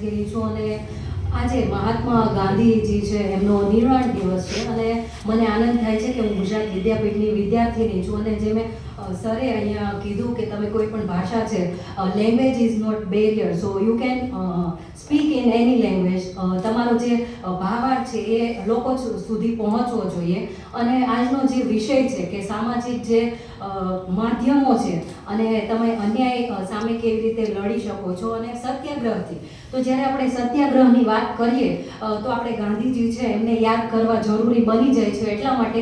વિદ્યાર્થીની છું અને આજે મહાત્મા ગાંધીજી છે, એમનો નિર્વાણ દિવસ છે અને મને આનંદ થાય છે કે હું ગુજરાત વિદ્યાપીઠની વિદ્યાર્થીની છું અને જે મેં સરે અહીંયા કીધું કે તમે કોઈ પણ ભાષા છે language is not barrier so you can speak in any language તમારો જે ભાવાર્થ છે એ લોકો સુધી પહોંચવો જોઈએ. અને આજનો જે વિષય છે કે સામાજિક જે માધ્યમો છે, અને તમે અન્યાય સામે કેવી રીતે લડી શકો છો અને સત્યાગ્રહથી. તો જ્યારે આપણે સત્યાગ્રહની વાત કરીએ તો આપણે ગાંધીજી છે એમને યાદ કરવા જરૂરી બની જાય છે એટલા માટે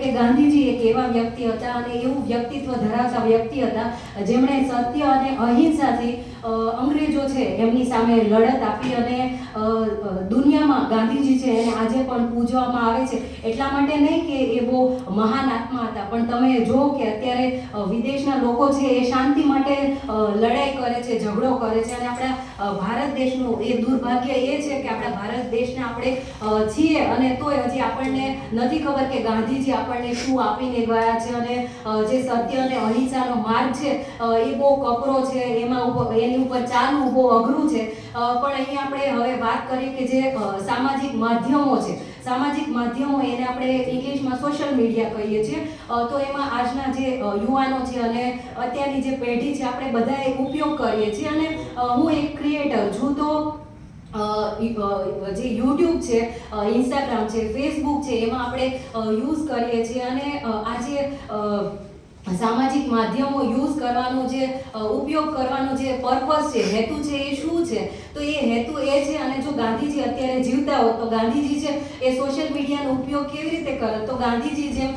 કે ગાંધીજી એક એવા વ્યક્તિ હતા અને એવું વ્યક્તિત્વ ધરાવતા વ્યક્તિ હતા. જેમણે સત્ય અને અહિંસાથી અંગ્રેજો છે, એમની સામે લડત આપી અને દુનિયામાં ગાંધીજી છે, એને આજે પણ પૂજવામાં આવે છે. એટલા માટે નહીં કે એ બહુ મહાન આત્મા હતા, પણ તમે જુઓ કે અત્યારે વિદેશના લોકો છે, એ શાંતિ માટે લડાઈ કરે છે, ઝઘડો કરે છે. અને આપણા ભારત દેશનું એ દુર્ભાગ્ય એ છે કે આપણા ભારત દેશના આપણે છીએ. અને તોય હજી આપણને નથી ખબર કે ગાંધીજી આપણને શું આપીને ગયા છે અને જે સત્ય અને અહિંસાનો માર્ગ છે એ બહુ કપરો છે. એમાં એની ઉપર ચાલવું બહુ અઘરું છે. પણ અહીં આપણે હવે વાત કરીએ કે જે સામાજિક માધ્યમો છે. સામાજિક માધ્યમો એને આપણે ઇંગ્લિશમાં સોશિયલ મીડિયા કહીએ છીએ. તો એમાં આજના જે યુવાનો છે અને અત્યારની જે પેઢી છે, આપણે બધાએ ઉપયોગ કરીએ છીએ. અને હું એક ક્રિએટર છું, તો જે યુટ્યુબ છે ઇન્સ્ટાગ્રામ છે ફેસબુક છે, એમાં આપણે યુઝ કરીએ છીએ. અને આજે સામાજિક માધ્યમો યુઝ કરવાનો જે ઉપયોગ કરવાનો જે પર્પઝ છે, હેતુ છે, એ શું છે? તો એ હેતુ એ છે અને જો ગાંધીજી અત્યારે જીવતા હોત, તો ગાંધીજી છે એ સોશિયલ મીડિયાનો ઉપયોગ કેવી રીતે કરે? તો ગાંધીજી જેમ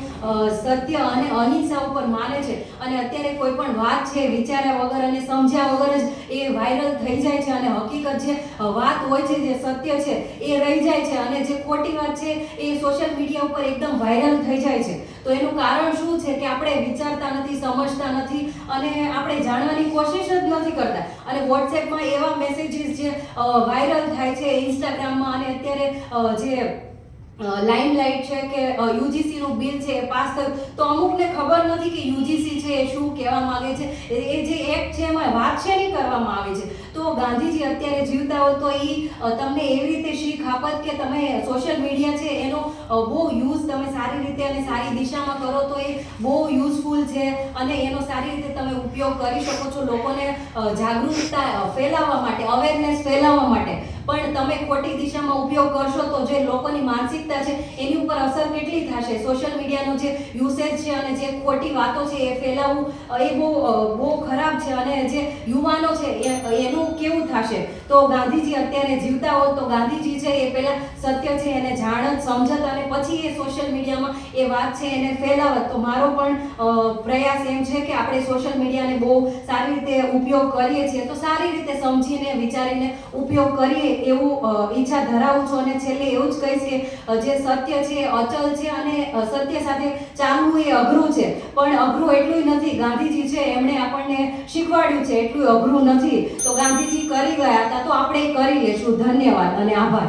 સત્ય અને અહિંસા ઉપર માને છે અને અત્યારે કોઈ પણ વાત છે, વિચાર્યા વગર અને સમજ્યા વગર જ એ વાયરલ થઈ જાય છે અને હકીકત જે વાત હોય છે, જે સત્ય છે, એ રહી જાય છે અને જે ખોટી વાત છે, એ સોશિયલ મીડિયા ઉપર એકદમ વાયરલ થઈ જાય છે. તો એનું કારણ શું છે કે આપણે વિચારતા નથી, સમજતા નથી અને આપણે જાણવાની કોશિશ જ નથી કરતા. અને વોટ્સએપમાં એવા મેસેજીસ જે વાયરલ થાય છે ઇન્સ્ટાગ્રામમાં અને અત્યારે જે લાઇમલાઇટ છે કે યુજીસી નું બિલ છે એ પાસ થયું. તો અમુકને ખબર નથી કે યુજીસી છે એ શું કહેવા માંગે છે. એ એ જે એક્ટ છે એમાં વાત છે નહીં કરવામાં આવે છે. તો ગાંધીજી અત્યારે જીવતા હોય તો એ તમને એવી રીતે શીખ આપત કે તમે સોશિયલ મીડિયા છે એનો બહુ યુઝ તમે સારી રીતે અને સારી દિશામાં કરો તો એ બહુ યુઝફુલ છે અને એનો સારી રીતે તમે ઉપયોગ કરી શકો છો લોકોને જાગૃતતા ફેલાવવા માટે અવેરનેસ ફેલાવવા માટે. પણ તમે ખોટી દિશામાં ઉપયોગ કરશો તો જે લોકોની માનસિકતા છે, એની ઉપર અસર કેટલી થશે? સોશિયલ મીડિયાનો જે યુસેજ છે અને જે ખોટી વાતો છે, એ ફેલાવવું એ બહુ બહુ ખરાબ છે અને જે યુવાનો છે એનું કેવું થશે? તો ગાંધીજી અત્યારે જીવતા હોત તો ગાંધીજી છે, એ પહેલાં સત્ય છે, એને જાણત સમજત અને પછી એ સોશિયલ મીડિયામાં એ વાત છે, એને ફેલાવત. તો મારો પણ પ્રયાસ એમ છે કે આપણે સોશિયલ મીડિયાને બહુ સારી રીતે ઉપયોગ કરીએ છીએ. તો સારી રીતે સમજીને, વિચારીને ઉપયોગ કરીએ. એવું ઈચ્છા ધરાવું છું અને છેલ્લે એવું જ કહીશ કે જે સત્ય છે, અચલ છે અને સત્ય સાથે ચાલવું એ અઘરું છે. પણ અઘરું એટલું નથી. ગાંધીજી છે, એમણે આપણને શીખવાડ્યું છે એટલું અઘરું નથી. તો ગાંધીજી કરી ગયા હતા, તો આપણે કરી લેશું. ધન્યવાદ અને આભાર.